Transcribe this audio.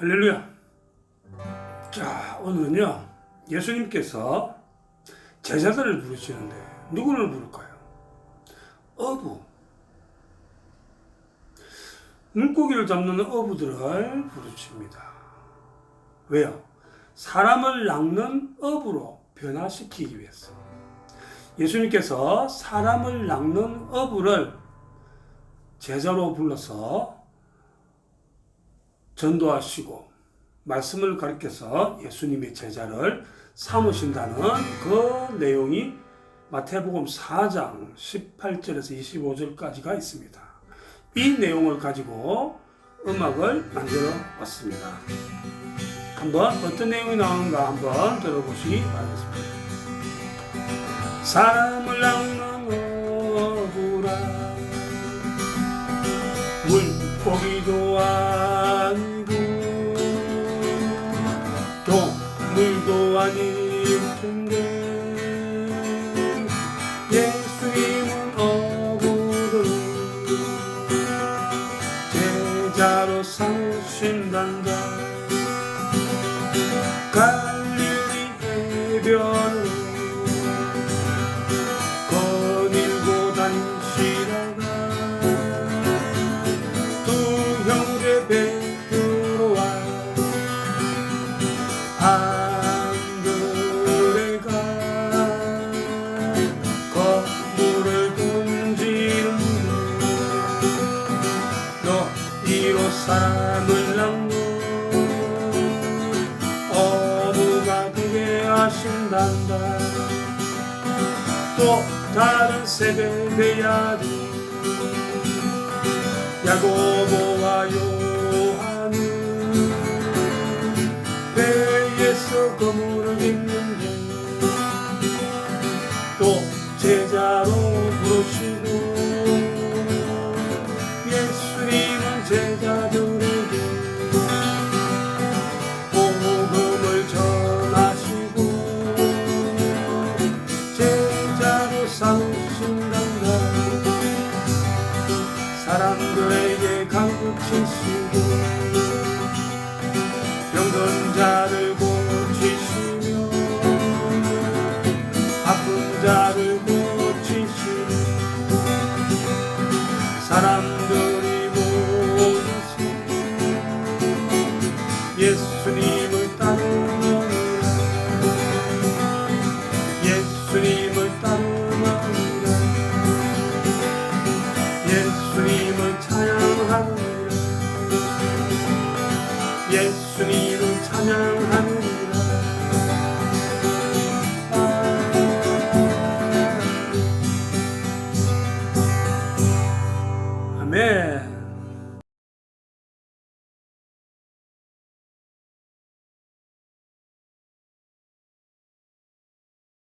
할렐루야. 자, 오늘은요, 예수님께서 제자들을 부르시는데, 누구를 부를까요? 어부. 물고기를 잡는 어부들을 부르십니다. 왜요? 사람을 낚는 어부로 변화시키기 위해서. 예수님께서 사람을 낚는 어부를 제자로 불러서 전도하시고 말씀을 가르쳐서 예수님의 제자를 삼으신다는 그 내용이 마태복음 4장 18절에서 25절까지가 있습니다. 이 내용을 가지고 음악을 만들어 왔습니다. 한번 어떤 내용이 나오는가 한번 들어보시기 바라겠습니다. 사람을 낚는 제자로 삼으신단다 갈릴리 해변을 거닐고 다니시다가. 두 형제 베드로와 낚는 어부가 되게 하신단다. 또 다른 세배의 아들 야고보와 요한은 배에서 거물을 입는데 또 예수